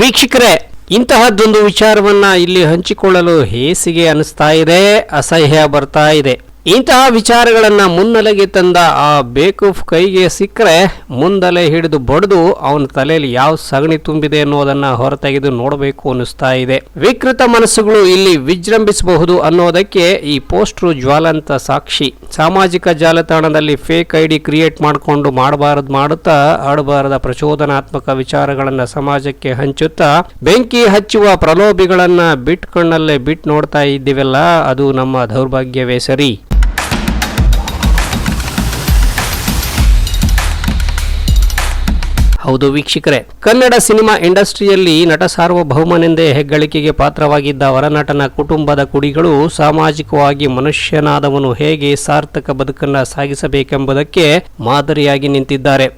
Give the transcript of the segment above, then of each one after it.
ವೀಕ್ಷಕರೇ ಇಂತಹದ್ದೊಂದು ವಿಚಾರವನ್ನ ಇಲ್ಲಿ ಹಂಚಿಕೊಳ್ಳಲು ಹೇಸಿಗೆ ಅನಿಸ್ತಾ ಇದೆ ಅಸಹ್ಯ ಬರ್ತಾ ಇದೆ. ಇಂತಹ ವಿಚಾರಗಳನ್ನು ಮುನ್ನೆಲೆಗೆ ತಂದ ಆ ಬೇಕೂಫ್ ಕೈಗೆ ಸಿಕ್ಕರೆ ಮುಂದಲೆ ಹಿಡಿದು ಬಡಿದು ಅವನ ತಲೆಯಲ್ಲಿ ಯಾವ ಸಗಣಿ ತುಂಬಿದೆ ಅನ್ನೋದನ್ನ ಹೊರತೆಗೆದು ನೋಡಬೇಕು ಅನ್ನಿಸ್ತಾ ಇದೆ. ವಿಕೃತ ಮನಸ್ಸುಗಳು ಇಲ್ಲಿ ವಿಜೃಂಭಿಸಬಹುದು ಅನ್ನೋದಕ್ಕೆ ಈ ಪೋಸ್ಟ್ರು ಜ್ವಾಲಂತ ಸಾಕ್ಷಿ. ಸಾಮಾಜಿಕ ಜಾಲತಾಣದಲ್ಲಿ ಫೇಕ್ ಐಡಿ ಕ್ರಿಯೇಟ್ ಮಾಡಿಕೊಂಡು ಮಾಡಬಾರದು ಮಾಡುತ್ತಾ ಆಡಬಾರದ ಪ್ರಚೋದನಾತ್ಮಕ ವಿಚಾರಗಳನ್ನ ಸಮಾಜಕ್ಕೆ ಹಂಚುತ್ತಾ ಬೆಂಕಿ ಹಚ್ಚುವ ಪ್ರಲೋಭಿಗಳನ್ನ ಬಿಟ್ ಕಣ್ಣಲ್ಲೇ ಬಿಟ್ ನೋಡ್ತಾ ಇದ್ದೀವಲ್ಲ, ಅದು ನಮ್ಮ ದೌರ್ಭಾಗ್ಯವೇ ಸರಿ? ಹೌದು ವೀಕ್ಷಕರೇ. ಕನ್ನಡ ಸಿನಿಮಾ ಇಂಡಸ್ಟ್ರಿಯಲ್ಲಿ ನಟ ಸಾರ್ವಭೌಮನೆಂದೇ ಹೆಗ್ಗಳಿಕೆಗೆ ಪಾತ್ರವಾಗಿದ್ದ ವರನಟನ ಕುಟುಂಬದ ಕುಡಿಗಳು ಸಾಮಾಜಿಕವಾಗಿ ಮನುಷ್ಯನಾದವನು ಹೇಗೆ ಸಾರ್ಥಕ ಬದುಕನ್ನ ಸಾಗಿಸಬೇಕೆಂಬುದಕ್ಕೆ ಮಾದರಿಯಾಗಿ ನಿಂತಿದ್ದಾರೆ.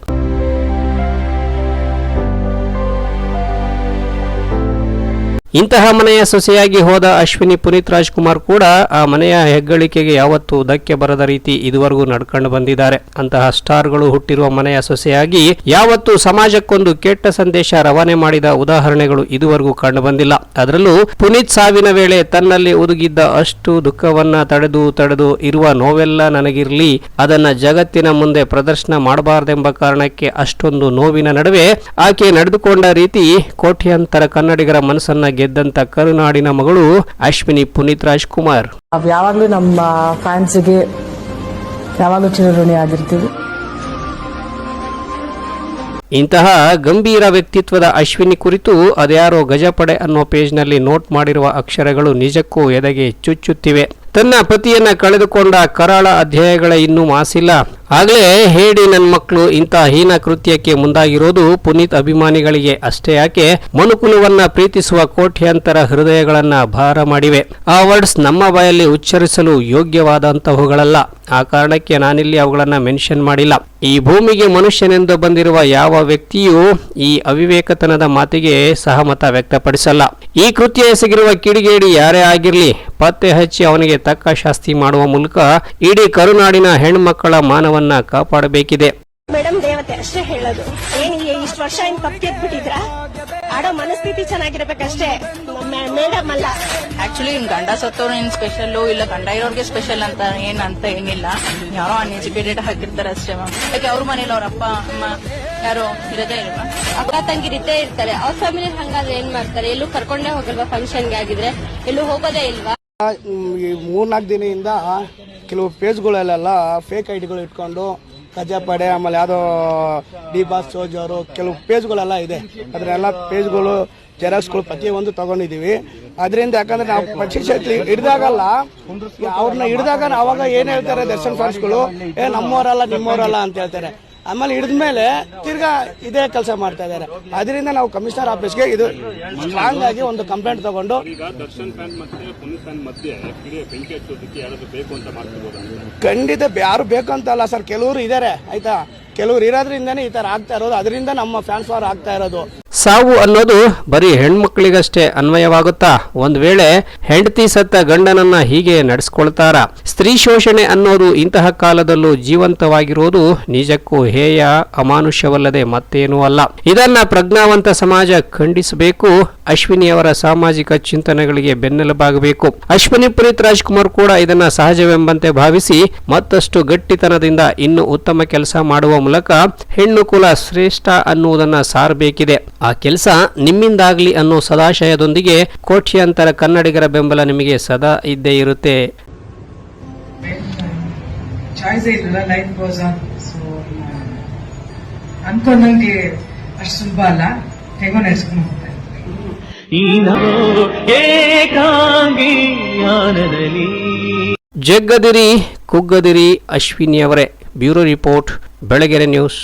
ಇಂತಹ ಮನೆಯ ಸೊಸೆಯಾಗಿ ಹೋದ ಅಶ್ವಿನಿ ಪುನೀತ್ ರಾಜ್ಕುಮಾರ್ ಕೂಡ ಆ ಮನೆಯ ಹೆಗ್ಗಳಿಕೆಗೆ ಯಾವತ್ತೂ ಧಕ್ಕೆ ಬರದ ರೀತಿ ಇದುವರೆಗೂ ನಡ್ಕೊಂಡು ಬಂದಿದ್ದಾರೆ. ಅಂತಹ ಸ್ಟಾರ್ಗಳು ಹುಟ್ಟಿರುವ ಮನೆಯ ಸೊಸೆಯಾಗಿ ಯಾವತ್ತೂ ಸಮಾಜಕ್ಕೊಂದು ಕೆಟ್ಟ ಸಂದೇಶ ರವಾನೆ ಮಾಡಿದ ಉದಾಹರಣೆಗಳು ಇದುವರೆಗೂ ಕಂಡು ಬಂದಿಲ್ಲ. ಅದರಲ್ಲೂ ಪುನೀತ್ ಸಾವಿನ ವೇಳೆ ತನ್ನಲ್ಲಿ ಒದಗಿದ್ದ ಅಷ್ಟು ದುಃಖವನ್ನ ತಡೆದು ತಡೆದು ಇರುವ ನೋವೆಲ್ಲ ನನಗಿರಲಿ, ಅದನ್ನ ಜಗತ್ತಿನ ಮುಂದೆ ಪ್ರದರ್ಶನ ಮಾಡಬಾರದೆಂಬ ಕಾರಣಕ್ಕೆ ಅಷ್ಟೊಂದು ನೋವಿನ ನಡುವೆ ಆಕೆ ನಡೆದುಕೊಂಡ ರೀತಿ ಕೋಟ್ಯಂತರ ಕನ್ನಡಿಗರ ಮನಸ್ಸನ್ನ ಗೆದ್ದಂತ ಕರುನಾಡಿನ ಮಗಳು ಅಶ್ವಿನಿ ಪುನೀತ್ ರಾಜ್ಕುಮಾರ್. ಯಾವಾಗ್ಲೂ ನಮ್ಮ ಫ್ಯಾನ್ಸ್ಗೆ ಯಾವಾಗಲೂ ಚಿರಋಣಿ ಆಗಿರ್ತೀವಿ. ಇಂತಹ ಗಂಭೀರ ವ್ಯಕ್ತಿತ್ವದ ಅಶ್ವಿನಿ ಕುರಿತು ಅದ್ಯಾರೋ ಗಜಪಡೆ ಅನ್ನೋ ಪೇಜ್ನಲ್ಲಿ ನೋಟ್ ಮಾಡಿರುವ ಅಕ್ಷರಗಳು ನಿಜಕ್ಕೂ ಎದೆಗೆ ಚುಚ್ಚುತ್ತಿವೆ. ತನ್ನ ಪತಿಯನ್ನ ಕಳೆದುಕೊಂಡ ಕರಾಳ ಅಧ್ಯಾಯಗಳ ಇನ್ನೂ ಮಾಸಿಲ್ಲ. ಆಗಲೇ ಹೇಳಿ ನನ್ನ ಮಕ್ಕಳು ಇಂಥ ಹೀನ ಕೃತ್ಯಕ್ಕೆ ಮುಂದಾಗಿರೋದು ಪುನೀತ್ ಅಭಿಮಾನಿಗಳಿಗೆ ಅಷ್ಟೇ. ಯಾಕೆ? ಮನುಕುಲವನ್ನ ಪ್ರೀತಿಸುವ ಕೋಟ್ಯಾಂತರ ಹೃದಯಗಳನ್ನ ಭಾರ ಮಾಡಿವೆ. ಆ ವರ್ಡ್ಸ್ ನಮ್ಮ ಬಾಯಲ್ಲಿ ಉಚ್ಚರಿಸಲು ಯೋಗ್ಯವಾದಂತಹವುಗಳಲ್ಲ. ಆ ಕಾರಣಕ್ಕೆ ನಾನಿಲ್ಲಿ ಅವುಗಳನ್ನು ಮೆನ್ಷನ್ ಮಾಡಿಲ್ಲ. ಈ ಭೂಮಿಗೆ ಮನುಷ್ಯನೆಂದು ಬಂದಿರುವ ಯಾವ ವ್ಯಕ್ತಿಯೂ ಈ ಅವಿವೇಕತನದ ಮಾತಿಗೆ ಸಹಮತ ವ್ಯಕ್ತಪಡಿಸಲ್ಲ. ಈ ಕೃತ್ಯ ಎಸಗಿರುವ ಕಿಡಿಗೇಡಿ ಯಾರೇ ಆಗಿರಲಿ, ಪತ್ತೆ ಹಚ್ಚಿ ಅವನಿಗೆ ತಕ್ಕ ಶಾಸ್ತಿ ಮಾಡುವ ಮೂಲಕ ಇಡೀ ಕರುನಾಡಿನ ಹೆಣ್ಮಕ್ಕಳ ಮಾನವನ್ನ ಕಾಪಾಡಬೇಕಿದೆ. ಮೇಡಮ್ ದೇವತೆ ಅಷ್ಟೇ ಹೇಳೋದು. ಏನ್ ಇಷ್ಟು ವರ್ಷ ಏನ್ ಬಿಟ್ಟಿದ್ರ ಆಡೋ ಮನಸ್ಥಿತಿ ಚೆನ್ನಾಗಿರ್ಬೇಕಷ್ಟೇ. ಮೇಡಮ್ ಅಲ್ಲ. ಆಕ್ಚುಲಿ ಗಂಡ ಸತ್ತವ್ರು ಏನ್ ಸ್ಪೆಷಲ್ ಇಲ್ಲ ಗಂಡ ಇರೋರ್ಗೆ ಸ್ಪೆಷಲ್ ಅಂತ ಏನ್ ಅಂತ ಏನಿಲ್ಲ. ಯಾರೋ ಅನ್ಎಜುಕೇಟೆಡ್ ಹಾಕಿರ್ತಾರೆ ಅಷ್ಟೇ ಮ್ಯಾಮ್ ಯಾಕೆ ಅವ್ರ ಮನೇಲಿ ಅವ್ರ ಅಪ್ಪ ಅಮ್ಮ ಯಾರೋ ಇರೋದೇ ಇಲ್ವಾ? ಅಕ್ಕ ತಂಗಿರಿದ್ದೇ ಇರ್ತಾರೆ. ಅವ್ರ ಫ್ಯಾಮಿಲಿ ಹಂಗಾದ್ರೆ ಏನ್ ಮಾಡ್ತಾರೆ? ಎಲ್ಲೂ ಕರ್ಕೊಂಡೇ ಹೋಗಲ್ವಾ ಫಂಕ್ಷನ್ಗೆ ಆಗಿದ್ರೆ? ಎಲ್ಲೂ ಹೋಗೋದೇ ಇಲ್ವಾ? ಈ ಮೂರ್ನಾಲ್ಕು ದಿನದಿಂದ ಕೆಲವು ಪೇಜ್ಗಳಲ್ಲೆಲ್ಲ ಫೇಕ್ ಐಡಿಗಳು ಇಟ್ಕೊಂಡು ಕಜಾಪಡೆ ಆಮೇಲೆ ಯಾವುದೋ ಡಿ ಬಾಸ್ ಸೋಜವರು ಕೆಲವು ಪೇಜ್ಗಳೆಲ್ಲ ಇದೆ. ಅದನ್ನೆಲ್ಲ ಪೇಜ್ಗಳು ಜೆರಾಕ್ಸ್ಗಳು ಪ್ರತಿಯೊಂದು ತಗೊಂಡಿದ್ದೀವಿ ಅದರಿಂದ ಯಾಕಂದ್ರೆ ನಾವು ಪಕ್ಷಿ ಹಿಡಿದಾಗಲ್ಲ ಅವ್ರನ್ನ ಹಿಡಿದಾಗ ಅವಾಗ ಏನು ಹೇಳ್ತಾರೆ ದರ್ಶನ್ ಫ್ಯಾನ್ಸ್ಗಳು ಏ, ನಮ್ಮವರಲ್ಲ, ನಿಮ್ಮವರಲ್ಲ ಅಂತ ಹೇಳ್ತಾರೆ. ಆಮೇಲೆ ಹಿಡಿದ್ಮೇಲೆ ತಿರ್ಗಾ ಇದೇ ಕೆಲಸ ಮಾಡ್ತಾ ಇದ್ದಾರೆ. ಅದರಿಂದ ನಾವು ಕಮಿಷನರ್ ಆಫೀಸ್ಗೆ ಇದು ಸ್ಟ್ರಾಂಗ್ ಆಗಿ ಒಂದು ಕಂಪ್ಲೇಂಟ್ ತಗೊಂಡು ಖಂಡಿತ ಯಾರು ಬೇಕು ಅಂತ ಅಲ್ಲ ಸರ್ ಕೆಲವರು ಇದ್ದಾರೆ ಆಯ್ತಾ? ಕೆಲವರು ಇರೋದ್ರಿಂದನೇ ಈ ತರ ಆಗ್ತಾ ಇರೋದು. ಅದರಿಂದ ನಮ್ಮ ಫ್ಯಾನ್ಸ್ ಫಾರ್ ಆಗ್ತಾ ಇರೋದು. ಸಾವು ಅನ್ನೋದು ಬರೀ ಹೆಣ್ಮಕ್ಳಿಗಷ್ಟೇ ಅನ್ವಯವಾಗುತ್ತಾ? ಒಂದ್ ವೇಳೆ ಹೆಂಡತಿ ಸತ್ತ ಗಂಡನನ್ನ ಹೀಗೆ ನಡೆಸ್ಕೊಳ್ತಾರ? ಸ್ತ್ರೀ ಶೋಷಣೆ ಅನ್ನೋದು ಇಂತಹ ಕಾಲದಲ್ಲೂ ಜೀವಂತವಾಗಿರೋದು ನಿಜಕ್ಕೂ ಹೇಯ, ಅಮಾನುಷ್ಯವಲ್ಲದೆ ಮತ್ತೇನೂ ಅಲ್ಲ. ಇದನ್ನ ಪ್ರಜ್ಞಾವಂತ ಸಮಾಜ ಖಂಡಿಸಬೇಕು. ಅಶ್ವಿನಿಯವರ ಸಾಮಾಜಿಕ ಚಿಂತನೆಗಳಿಗೆ ಬೆನ್ನೆಲುಬಾಗಬೇಕು. ಅಶ್ವಿನಿ ಪುನೀತ್ ರಾಜ್ಕುಮಾರ್ ಕೂಡ ಇದನ್ನ ಸಹಜವೆಂಬಂತೆ ಭಾವಿಸಿ ಮತ್ತಷ್ಟು ಗಟ್ಟಿತನದಿಂದ ಇನ್ನು ಉತ್ತಮ ಕೆಲಸ ಮಾಡುವ ಮೂಲಕ ಹೆಣ್ಣು ಕುಲ ಶ್ರೇಷ್ಠ ಅನ್ನುವುದನ್ನ ಸಾರಬೇಕಿದೆ. ಆ ಕೆಲಸ ನಿಮ್ಮಿಂದಾಗ್ಲಿ ಅನ್ನೋ ಸದಾಶಯದೊಂದಿಗೆ ಕೋಟ್ಯಂತರ ಕನ್ನಡಿಗರ ಬೆಂಬಲ ನಿಮಗೆ ಸದಾ ಇದ್ದೇ ಇರುತ್ತೆ. ಚಾಯ್ಸೇ ಇರಲಿಲ್ಲ ಲೈಫ್ ಗೋಸ್ ಆನ್ ಸೊ ಅನ್ಕೊಂಡಂಗೆ ಅಷ್ಟು ಸುಲಭ ಅಲ್ಲ. ಹೇಗೋ ನಡೆಸ್ಕೊಂಡು ಹೋಗ್ತಾ ಜಗ್ಗದಿರಿ ಕುಗ್ಗದಿರಿ ಅಶ್ವಿನಿ ಅವರೇ ಬ್ಯೂರೋ ರಿಪೋರ್ಟ್ ಬೆಳಗೆರೆ ನ್ಯೂಸ್.